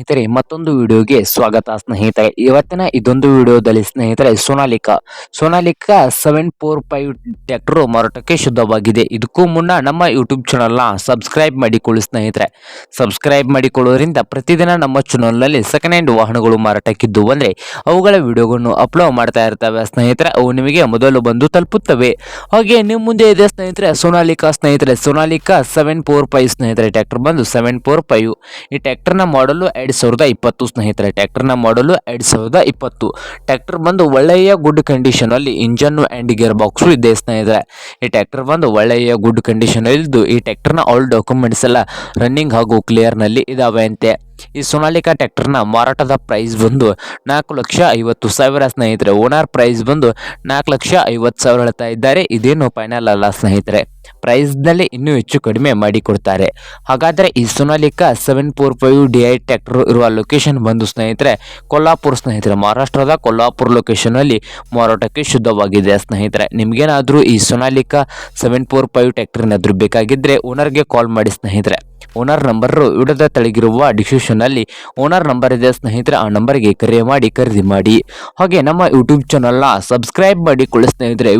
ಸ್ನೇಹಿತರೆ, ಮತ್ತೊಂದು ವಿಡಿಯೋಗೆ ಸ್ವಾಗತ. ಸ್ನೇಹಿತರೆ, ಇವತ್ತಿನ ಇದೊಂದು ವಿಡಿಯೋದಲ್ಲಿ ಸ್ನೇಹಿತರೆ, Sonalika. Sonalika seven four five tractor ಮಾರಾಟಕ್ಕೆ ಶುದ್ಧವಾಗಿದೆ. ಇದಕ್ಕೂ ಮುನ್ನ ನಮ್ಮ ಯೂಟ್ಯೂಬ್ ಚಾನಲ್ನ ಸಬ್ಸ್ಕ್ರೈಬ್ ಮಾಡಿಕೊಳ್ಳಿ ಸ್ನೇಹಿತರೆ. ಸಬ್ಸ್ಕ್ರೈಬ್ ಮಾಡಿಕೊಳ್ಳೋದ್ರಿಂದ ಪ್ರತಿದಿನ ನಮ್ಮ ಚಾನಲ್ನಲ್ಲಿ ಸೆಕೆಂಡ್ ಹ್ಯಾಂಡ್ ವಾಹನಗಳು ಮಾರಾಟಕ್ಕಿದ್ದು ಅಂದರೆ ಅವುಗಳ ವಿಡಿಯೋಗಳನ್ನು ಅಪ್ಲೋಡ್ ಮಾಡ್ತಾ ಇರ್ತವೆ. ಸ್ನೇಹಿತರೆ, ಅವು ನಿಮಗೆ ಮೊದಲು ಬಂದು ತಲುಪುತ್ತವೆ. ಹಾಗೆ ನಿಮ್ಮ ಮುಂದೆ ಇದೆ ಸ್ನೇಹಿತರೆ, ಸೋನಾಲಿಕಾ. ಸ್ನೇಹಿತರೆ, ಸೋನಾಲಿಕಾ ಸೆವೆನ್ ಫೋರ್ ಫೈವ್ ಸ್ನೇಹಿತರೆ, ಟ್ಯಾಕ್ಟರ್ ಬಂದು ಸೆವೆನ್ ಫೋರ್ ಫೈವ್ ಈ ಟ್ಯಾಕ್ಟರ್ನ ಮಾಡಲು ಸಾವಿರದ ಇಪ್ಪತ್ತು ಸ್ನೇಹಿತರೆ ಟ್ಯಾಕ್ಟರ್ನ ಮಾಡಲು ಎರಡು ಸಾವಿರದ ಇಪ್ಪತ್ತು. ಟ್ಯಾಕ್ಟರ್ ಬಂದು ಒಳ್ಳೆಯ ಗುಡ್ ಕಂಡೀಷನಲ್ಲಿ ಇಂಜನ್ನು ಆ್ಯಂಡ್ ಗೇರ್ ಬಾಕ್ಸು ಇದೆ ಸ್ನೇಹಿತರೆ. ಈ ಟ್ಯಾಕ್ಟರ್ ಬಂದು ಒಳ್ಳೆಯ ಗುಡ್ ಕಂಡೀಷನ್ ಇದ್ದು ಈ ಟ್ಯಾಕ್ಟರ್ನ ಆಲ್ ಡಾಕ್ಯುಮೆಂಟ್ಸ್ ಎಲ್ಲ ರನ್ನಿಂಗ್ ಹಾಗೂ ಕ್ಲಿಯರ್ನಲ್ಲಿ ಇದ್ದಾವೆ ಅಂತೆ. ಈ ಸೋನಾಲಿಕಾ ಟ್ಯಾಕ್ಟರ್ನ ಮಾರಾಟದ ಪ್ರೈಸ್ ಬಂದು ನಾಲ್ಕು ಲಕ್ಷ ಐವತ್ತು ಸಾವಿರ ಸ್ನೇಹಿತರೆ. ಓನರ್ ಪ್ರೈಸ್ ಬಂದು ನಾಲ್ಕು ಲಕ್ಷ ಐವತ್ತು ಸಾವಿರ ಹೇಳ್ತಾ ಇದ್ದಾರೆ. ಇದೇನು ಫೈನಲ್ ಅಲ್ಲ ಸ್ನೇಹಿತರೆ. ಪ್ರೈಸ್ನಲ್ಲಿ ಇನ್ನೂ ಹೆಚ್ಚು ಕಡಿಮೆ ಮಾಡಿಕೊಡ್ತಾರೆ ಹಾಗಾದರೆ ಈ Sonalika seven four five D I tractor ಇರುವ ಲೊಕೇಶನ್ ಬಂದು ಸ್ನೇಹಿತರೆ, ಕೊಲ್ಲಾಪುರ ಸ್ನೇಹಿತರೆ, ಮಹಾರಾಷ್ಟ್ರದ ಕೊಲ್ಲಾಪುರ ಲೊಕೇಶನ್ನಲ್ಲಿ ಮಾರಾಟಕ್ಕೆ ಶುದ್ಧವಾಗಿದೆ ಸ್ನೇಹಿತರೆ. ನಿಮಗೇನಾದರೂ ಈ Sonalika seven four five tractor ಏನಾದರೂ ಬೇಕಾಗಿದ್ದರೆ ಓನರ್ಗೆ ಕಾಲ್ ಮಾಡಿ ಸ್ನೇಹಿತರೆ. ಓನರ್ ನಂಬರು ವಿಡದ ತಳಗಿರುವ ಡಿಸ್ಕ್ರಿಪ್ಷನಲ್ಲಿ ಓನರ್ ನಂಬರ್ ಇದೆ. ಸ್ನೇಹಿತರೆ, ಆ ನಂಬರ್ಗೆ ಕರೆ ಮಾಡಿ, ಖರೀದಿ ಮಾಡಿ. ಹಾಗೆ ನಮ್ಮ ಯೂಟ್ಯೂಬ್ ಚಾನಲ್ನ ಸಬ್ಸ್ಕ್ರೈಬ್ ಮಾಡಿಕೊಳ್ಳಿ ಸ್ನೇಹಿತರೆ.